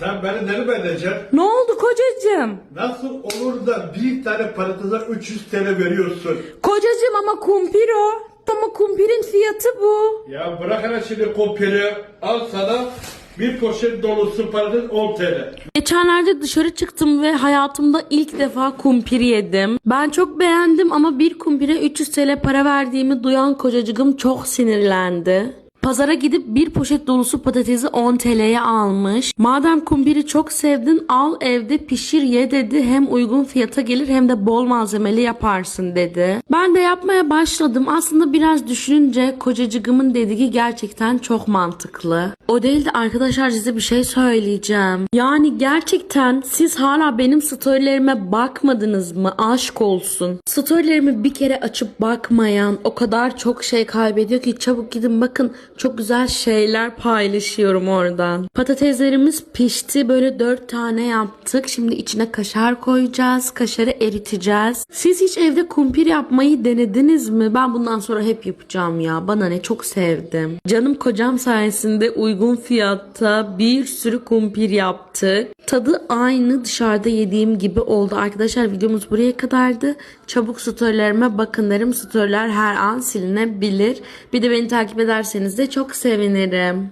Sen beni deli mi edeceksin? Ne oldu kocacığım? Nasıl olur da bir tane patatese 300 TL veriyorsun? Kocacığım ama kumpir o. Ama kumpirin fiyatı bu. Ya bırak hele şimdi kopyayı. Al sana bir poşet dolusu patates 10 TL. Geçenlerde dışarı çıktım ve hayatımda ilk defa kumpir yedim. Ben çok beğendim ama bir kumpire 300 TL para verdiğimi duyan kocacığım çok sinirlendi. Pazara gidip bir poşet dolusu patatesi 10 TL'ye almış. Madem kumpiri çok sevdin al evde pişir ye dedi. Hem uygun fiyata gelir hem de bol malzemeli yaparsın dedi. Ben de yapmaya başladım. Aslında biraz düşününce kocacığımın dediği gerçekten çok mantıklı. O değil de arkadaşlar size bir şey söyleyeceğim. Yani gerçekten siz hala benim storylerime bakmadınız mı? Aşk olsun. Storylerimi bir kere açıp bakmayan o kadar çok şey kaybediyor ki çabuk gidin bakın çok güzel şeyler paylaşıyorum oradan. Patateslerimiz pişti. Böyle dört tane yaptık. Şimdi içine kaşar koyacağız. Kaşarı eriteceğiz. Siz hiç evde kumpir yapmayı denediniz mi? Ben bundan sonra hep yapacağım ya. Bana ne çok sevdim. Canım kocam sayesinde uygun fiyatta bir sürü kumpir yaptık. Tadı aynı dışarıda yediğim gibi oldu. Arkadaşlar videomuz buraya kadardı. Çabuk storylerime bakın derim. Storyler her an silinebilir. Bir de beni takip ederseniz de çok sevinirim.